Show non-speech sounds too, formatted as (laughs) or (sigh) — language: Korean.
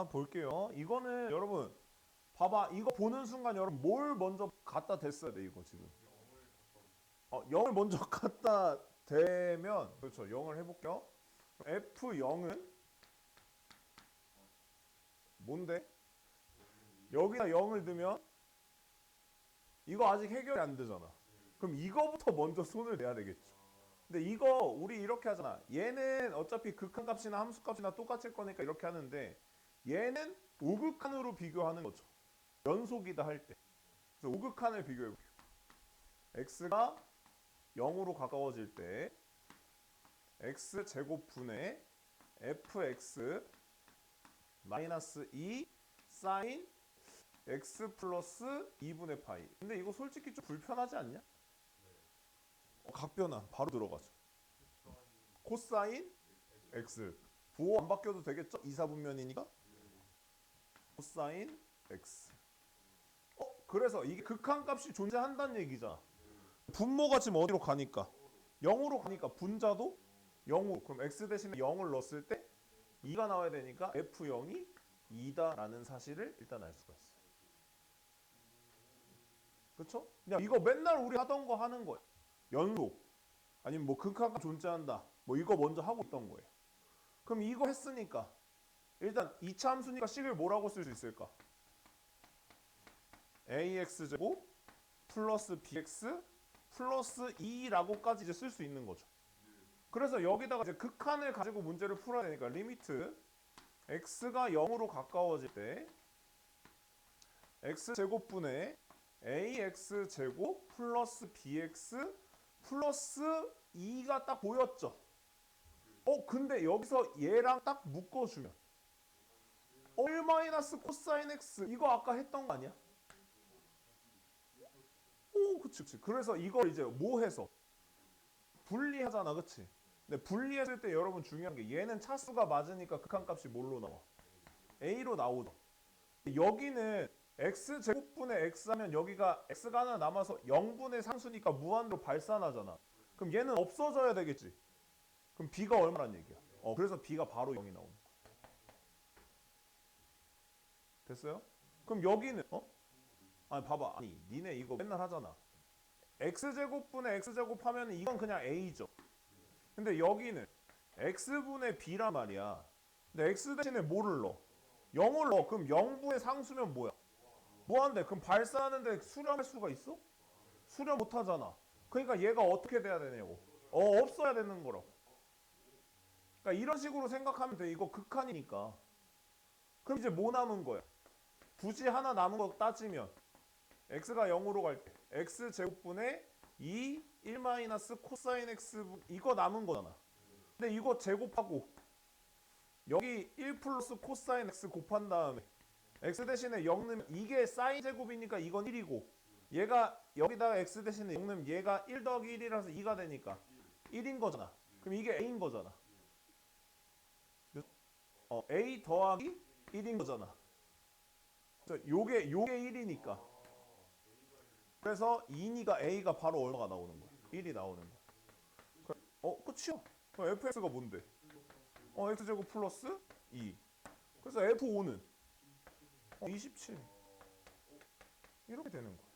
자, 볼게요. 이거는 여러분 봐봐. 이거 보는 순간 여러분 뭘 먼저 갖다 댔어야 돼, 이거 지금. 어, 0을 먼저 (laughs) 갖다 대면 그렇죠. 0을 해 볼게요. F0은 뭔데? 여기다 0을 넣으면 이거 아직 해결이 안 되잖아. 그럼 이거부터 먼저 손을 내야 되겠죠. 근데 이거 우리 이렇게 하잖아. 얘는 어차피 극한값이나 함수값이나 똑같을 거니까 이렇게 하는데 얘는 우극한으로 비교하는 거죠. 연속이다 할 때. 그래서 우극한을 비교해 볼게요. x가 0으로 가까워질 때 x 제곱분의 fx 마이너스 2 사인 x 플러스 2분의 파이. 근데 이거 솔직히 좀 불편하지 않냐? 어, 각변환 바로 들어가죠. 코사인 x 부호 안 바뀌어도 되겠죠? 이사분면이니까 코사인 x. 어 그래서 이게 극한값이 존재한다는 얘기잖아. 분모가 지금 어디로 가니까 0으로 가니까 분자도 0으로 그럼 x 대신에 0을 넣었을 때 2가 나와야 되니까 f0이 2다라는 사실을 일단 알 수가 있어. 그렇죠? 그냥 이거 맨날 우리 하던 거 하는 거야. 연속 아니면 뭐 극한값 존재한다. 뭐 이거 먼저 하고 있던 거예요. 그럼 이거 했으니까 일단 2차 함수니까 식을 뭐라고 쓸 수 있을까? ax 제곱 플러스 bx 플러스 2라고까지 이제 쓸 수 있는 거죠. 그래서 여기다가 이제 극한을 가지고 문제를 풀어야 되니까 리미트 x가 0으로 가까워질 때 x 제곱분의 ax 제곱 플러스 bx 플러스 2가 딱 보였죠. 어 근데 여기서 얘랑 딱 묶어주면 얼 마이너스 코사인 x 이거 아까 했던 거 아니야? 오 그치 그치 그래서 이걸 이제 뭐 해서 분리하잖아 그치? 근데 분리했을 때 여러분 중요한 게 얘는 차수가 맞으니까 극한값이 뭘로 나와? a로 나오죠. 여기는 x 제곱분의 x 하면 여기가 x가 하나 남아서 0분의 상수니까 무한으로 발산하잖아. 그럼 얘는 없어져야 되겠지. 그럼 b가 얼마란 얘기야? 어 그래서 b가 바로 0이 나오는 거야. 됐어요? 그럼 여기는 어? 아니 봐봐 아니 니네 이거 맨날 하잖아. x 제곱분의 x 제곱 하면 이건 그냥 a죠. 근데 여기는 x분의 b란 말이야. 근데 x 대신에 뭐를 넣어? 0을 넣어. 그럼 0분의 상수면 뭐야? 뭐한데? 그럼 발사하는데 수렴할 수가 있어? 수렴 못 하잖아. 그러니까 얘가 어떻게 돼야 되냐고. 어, 없어야 되는 거라고. 그러니까 이런 식으로 생각하면 돼. 이거 극한이니까. 그럼 이제 뭐 남은 거야? 굳이 하나 남은 거 따지면 x가 0으로 갈 때 x 제곱분의 2 1 마이너스 코사인 x 분- 이거 남은 거잖아. 근데 이거 제곱하고 여기 1 플러스 코사인 x 곱한 다음에 x 대신에 0 넣으면 이게 사인 제곱이니까 이건 1이고 얘가 여기다가 x 대신에 0 넣으면 얘가 1 더하기 1이라서 2가 되니까 1인 거잖아. 그럼 이게 a인 거잖아. 어, a 더하기 1인 거잖아. 요게 요게 1이니까. 그래서 2니가 a가 바로 얼마가 나오는 거야? 1이 나오는 거야. 그- 어, 끝이야. 그럼 fx가 뭔데? 어, x제곱 플러스 2. 그래서 f5는 어, 27. 이렇게 되는 거야.